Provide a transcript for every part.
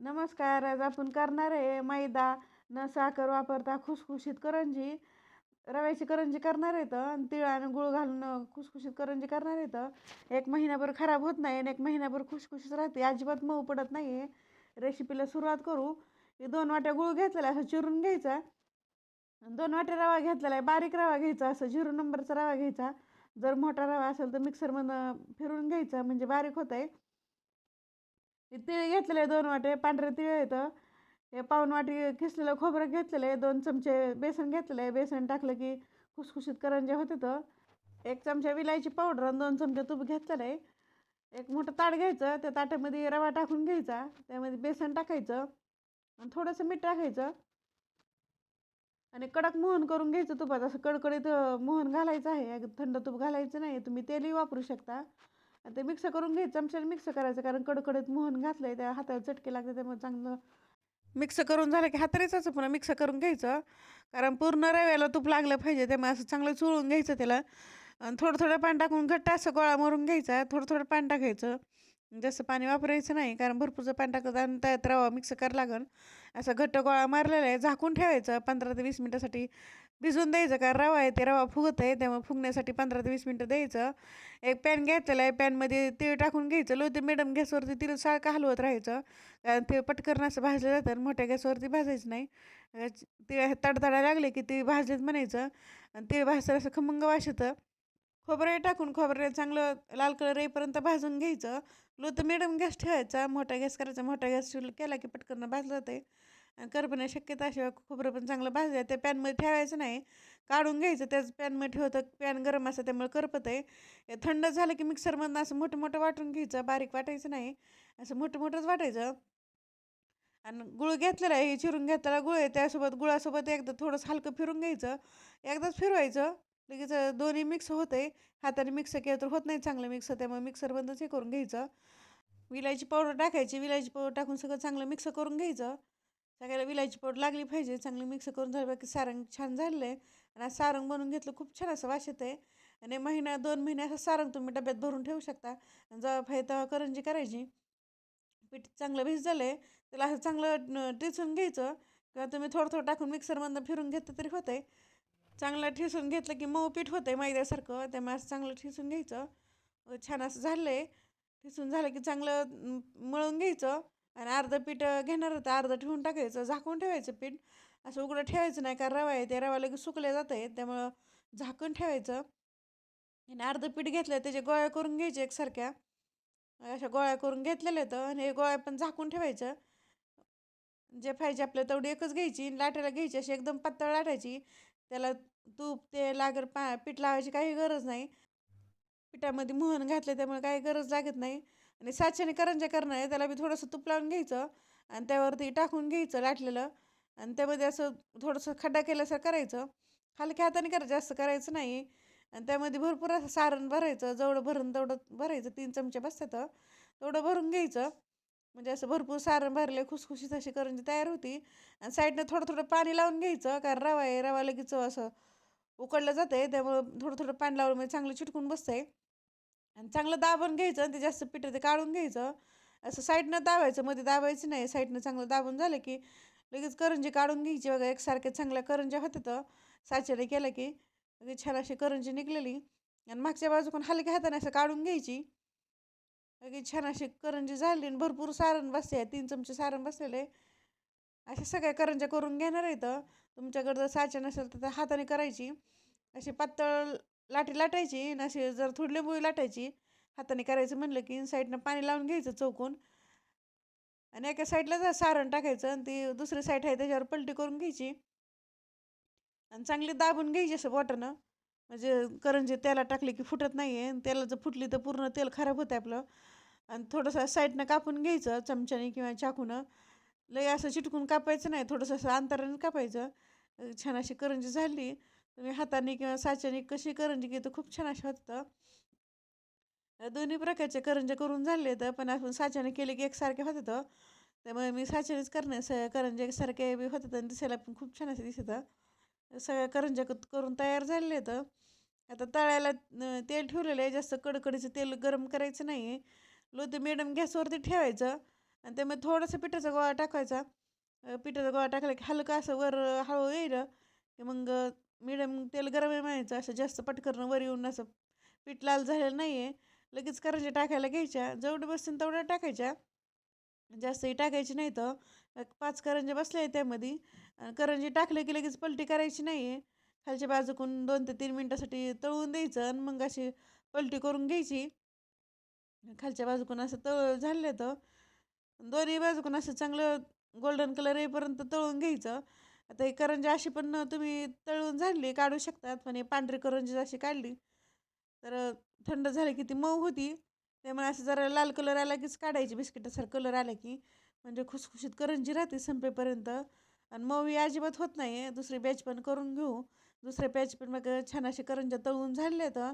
नमस्कार आज आपण करणार आहे मैदा न साखर वापरता खुसखुशीत करंजी. रव्याची करंजी करणार आहेत आणि तिळ आणि गुळ घालून खुसखुशीत करंजी करणार आहेत एक महिनाभर खराब होत नाही आणि एक महिनाभर खुसखुशीत राहते. अजिबात मऊ पडत नाही. आहे रेसिपीला सुरुवात करू. हे दोन वाट्या गुळ घेतलेला असं चिरून घ्यायचा. आणि दोन वाट्या रवा घेतलेला आहे बारीक रवा घ्यायचा असं झिरो नंबरचा रवा घ्यायचा. जर मोठा रवा असेल तर मिक्सरमधनं फिरून घ्यायचा म्हणजे बारीक होत आहे तिळ घेतलेले दोन वाटे पांढरे तिळ येतं हे पाऊन वाटी किसलेलं खोबरं घेतलेलं आहे. दोन चमचे बेसन घेतलेलं आहे. बेसन टाकलं की खुसखुशीत करंजे होते तर एक चमचा विलायची पावडर आणि दोन चमचे तूप घेतलेलं आहे. एक मोठं ताट घ्यायचं. त्या ताटामध्ये रवा टाकून घ्यायचा. त्यामध्ये बेसन टाकायचं. आणि थोडंसं मीठ टाकायचं. आणि कडक मोहन करून घ्यायचं तुपात. असं कडकडीत मोहन घालायचं आहे. थंड तूप घालायचं नाही. तुम्ही तेलही वापरू शकता. ते मिक्स करून घ्यायचं चमच्याने मिक्स करायचं कारण कडकडीत मोहन घातलं आहे त्या हाताला चटके लागते त्यामुळे चांगलं मिक्स करून झालं की हातारीचाच पुन्हा मिक्स करून घ्यायचं. कारण पूर्ण रव्याला तूप लागलं पाहिजे त्यामुळे असं चांगलं चुळून घ्यायचं त्याला. आणि थोडं थोडं पाणी टाकून घट्ट असं गोळा मारून घ्यायचा थोडं थोडं पाणी टाकायचं. जास्त पाणी वापरायचं नाही कारण भरपूरचं पाणी टाकत आणि त्यात रवा मिक्स करावं लागेल असं घट्ट गोळा मारलेला आहे झाकून ठेवायचं पंधरा ते वीस मिनटासाठी. भिजून द्यायचं कारण रवा आहे ते रवा फुगत आहे त्यामुळे फुगण्यासाठी पंधरा ते वीस मिनटं द्यायचं. एक पॅन घेतलेलं आहे पॅनमध्ये तीळ टाकून घ्यायचं. लो ते मॅडम गॅसवरती तिळ सारखं हलवत राहायचं. कारण ते पटकन असं भाजलं जातं आणि मोठ्या गॅसवरती भाजायचं नाही. तीळ तडतडा लागले की तीळ भाजलेत म्हणायचं. आणि तीळ भाजतं असं खमंग वाशतं. खोबरं टाकून खोबरं चांगलं लाल कलर येईपर्यंत भाजून घ्यायचं. लो तर मॅडम गॅस ठेवायचा. मोठा गॅस करायचा. मोठा गॅस केला की पटकन भाजलं जाते करपण्या शक्यता अशी खोबरं पण चांगलं भाजलं ते पॅनमध्ये ठेवायचं नाही. काढून घ्यायचं त्याच पॅनमध्ये ठेवतं. पॅन गरम असतं त्यामुळे करपत आहे थंड झालं की मिक्सरमधनं असं मोठं मोठं वाटून घ्यायचं बारीक वाटायचं नाही. असं मोठं मोठंच वाटायचं. आणि गुळ घेतलेला आहे चिरून घेतलेला गुळ आहे त्यासोबत गुळासोबत एकदा थोडंसं हलकं फिरून घ्यायचं. एकदाच फिरवायचं. लगेच दोन्ही मिक्स होते हाताने मिक्स केलं तर होत नाही चांगलं मिक्स त्यामुळे मिक्सरमधूनच हे करून घ्यायचं. विलायची पावडर टाकायची. विलायची पावडर टाकून सगळं चांगलं मिक्स करून घ्यायचं. सगळ्याला विलायची पावडर लागली पाहिजे चांगली मिक्स करून झालं की सारंग छान झालेलं आहे आणि सारंग बनवून घेतलं खूप छान असं वास येतं आहे. आणि महिना दोन महिने असं सारंग तुम्ही डब्यात भरून ठेवू शकता. आणि जेव्हा पाहिजे तेव्हा करंजी करायची. पीठ चांगलं भिज झालं आहे त्याला असं चांगलं टिचून घ्यायचं. किंवा तुम्ही थोडं थोडं टाकून मिक्सरमधनं फिरून घेतलं तरी होतं आहे चांगलं ठिसून घेतलं की मऊ पीठ होतं आहे मैद्यासारखं. त्यामुळे असं चांगलं ठिसून घ्यायचं. छान असं झालं आहे ठिसून झालं की चांगलं मळून घ्यायचं. आणि अर्धं पीठ घेणार होतं अर्धं ठेवून टाकायचं झाकून ठेवायचं पीठ. असं उघडं ठेवायचं नाही कारण रवा आहे ते रवा लगेच सुकले जात आहे त्यामुळं झाकून ठेवायचं. आणि अर्धं पीठ घेतलं त्याचे गोळ्या करून घ्यायचे एकसारख्या. अशा गोळ्या करून घेतलेल्या होतं आणि हे गोळ्या पण झाकून ठेवायचं. जे पाहिजे आपल्या तेवढी एकच घ्यायची लाटायला घ्यायची अशी एकदम पातळ लाटायची. त्याला तूप ते लागर पा पीठ लावायची काही गरज नाही. पिठामध्ये मोहन घातलं त्यामुळे काही गरज लागत नाही. आणि साच्याने करंजा करणं आहे त्याला बी थोडंसं तूप लावून घ्यायचं आणि त्यावरती टाकून घ्यायचं लाटलेलं. आणि त्यामध्ये असं थोडंसं खड्डा केल्यासारखं करायचं. हलक्या हाताने करायचं जास्त करायचं नाही. आणि त्यामध्ये भरपूर असं सारण भरायचं जेवढं भरून तेवढं भरायचं तीन चमचे बसतात. तेवढं भरून घ्यायचं. म्हणजे असं भरपूर सारण भरले खुसखुशीत अशी करंजी तयार होती. आणि साईडनं थोडं थोडं पाणी लावून घ्यायचं कारण रवा आहे रवा लगेच असं उकडलं जातं आहे त्यामुळं थोडं थोडं पाणी लावलं म्हणजे चांगलं चिटकून बसतं आहे आणि चांगलं दाबून घ्यायचं आणि ते जास्त पिठं ते काढून घ्यायचं. असं साईडनं दाबायचं मध्ये दाबायचं नाही. साईडनं चांगलं दाबून झालं की लगेच करंजी काढून घ्यायची बघा. एकसारख्या चांगल्या करंज्या होत्या तर साच्याने केलं की लगेच छान अशी करंजी निघलेली. आणि मागच्या बाजूकडून हलक्या हाताने असं काढून घ्यायची. लगेच छान अशी करंजी झाली आणि भरपूर सारण बसते तीन चमचे सारण बसलेले अशा सगळ्या करंज्या करून घेणार आहेत तुमच्याकडं जर साचे नसेल तर हाताने करायची. अशी पातळ लाटी लाटायची आणि अशी जर थोडी लिंबू लाटायची हाताने करायचं म्हणलं की साईडनं पाणी लावून घ्यायचं चौकून. आणि एका साईडला जर सारण टाकायचं आणि ती दुसरी साईड आहे त्याच्यावर पलटी करून घ्यायची. आणि चांगली दाबून घ्यायची असं बॉटनं म्हणजे करंजी तेला टाकली की फुटत नाही आहे आणि तेला जर फुटली तर पूर्ण तेल खराब होतं आपलं. आणि थोडंसं साईडनं कापून घ्यायचं चमच्याने किंवा चाकूनं. लई असं चिटकून कापायचं नाही थोडंसं असं अंतराने कापायचं. छान अशी करंजी झाली. तुम्ही हाताने किंवा साच्याने कशी करंजी घेतो खूप छान अशी होतं दोन्ही प्रकारचे करंजे करून झाले तर पण आपण साच्याने केले की एकसारखे होतं त्यामुळे मी साच्यानेच करणे स करंजे एकसारखे बी होतात आणि दिसायला पण खूप छान असे दिसत सगळ्या करंज्या करून तयार झालेले तर आता तळायला तेल ठेवलेलं आहे जास्त कडकडीचं तेल गरम करायचं नाही लो ते मॅडम गॅसवरती ठेवायचं आणि त्यामुळे थोडासा पिठाचा गोळा टाकायचा पिठाचा गोळा टाकला की हलका असं वर हळू येईल की मग मिडियम तेल गरम आहे म्हणायचं असं जास्त पटकन वर येऊन असं पीठ लाल झालेलं नाही आहे लगेच करंजी टाकायला घ्यायच्या. जेवढं बसतील तेवढ्या टाकायच्या. जास्तही टाकायची नाही तर पाच करंजे बसल्या आहेत त्यामध्ये. करंजी टाकले की लगेच पलटी करायची नाही आहे खालच्या बाजूकून दोन ते तीन मिनटासाठी तळून द्यायचं आणि मग अशी पलटी करून घ्यायची. खालच्या बाजूकून असं तळ झालं तर दोन्ही बाजूकून असं चांगलं गोल्डन कलर येईपर्यंत तळून घ्यायचं. आता ही करंजी अशी पण तुम्ही तळून झाडली काढू शकतात पण हे पांढरी करंजी अशी काढली. तर थंड झाली की ती मऊ होती. त्यामुळे असं जरा लाल कलर आला कीच काढायची बिस्किटासारखा कलर आला की म्हणजे खुसखुशीत करंजी राहते संपेपर्यंत. आणि मऊ ही अजिबात होत नाही दुसरी बॅच पण करून घेऊ. दुसऱ्या बॅच पण मग छान असे करंज्या तळून झालेल्या तर.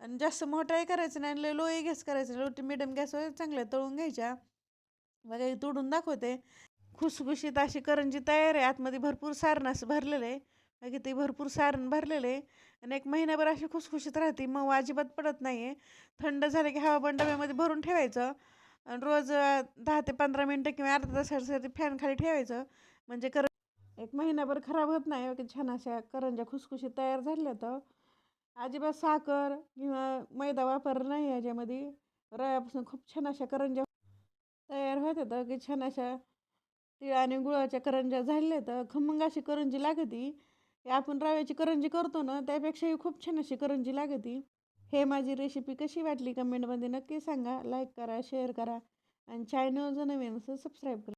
आणि जास्त मोठाही करायचं नाही आणि लय लोही गॅस करायचं लोटी मिडियम गॅसवर चांगल्या तळून घ्यायच्या. मग हे तोडून दाखवते. खुसखुशीत अशी करंजी तयार आहे. आतमध्ये भरपूर सारण असं भरलेलं आहे. बाकी ते भरपूर सारण भरलेलं आहे. आणि एक महिनाभर अशी खुसखुशीत राहते. मग अजिबात पडत नाही आहे थंड झालं की हवा पण डब्यामध्ये भरून ठेवायचं. आणि रोज दहा ते पंधरा मिनटं किंवा अर्धा तासासाठी फॅन खाली ठेवायचं. म्हणजे कर एक महिनाभर खराब होत नाही हो, की छान अशा करंज्या खुसखुशीत तयार झाल्या तर अजिबात साखर किंवा मैदा वापर नाही याच्यामध्ये. रव्यापासून खूप छान अशा करंज्या तयार होत की छान अशा तिळ आणि गुळाच्या करंज्या झाल्या तर खमंग अशी करंजी लागती. हे आपण रव्याची करंजी करतो ना त्यापेक्षाही खूप छान अशी करंजी लागती. हे माझी रेसिपी कशी वाटली? कमेंटमध्ये नक्की सांगा. लाईक करा शेअर करा. आणि चॅनलचं नवीन असं सबस्क्राईब करा.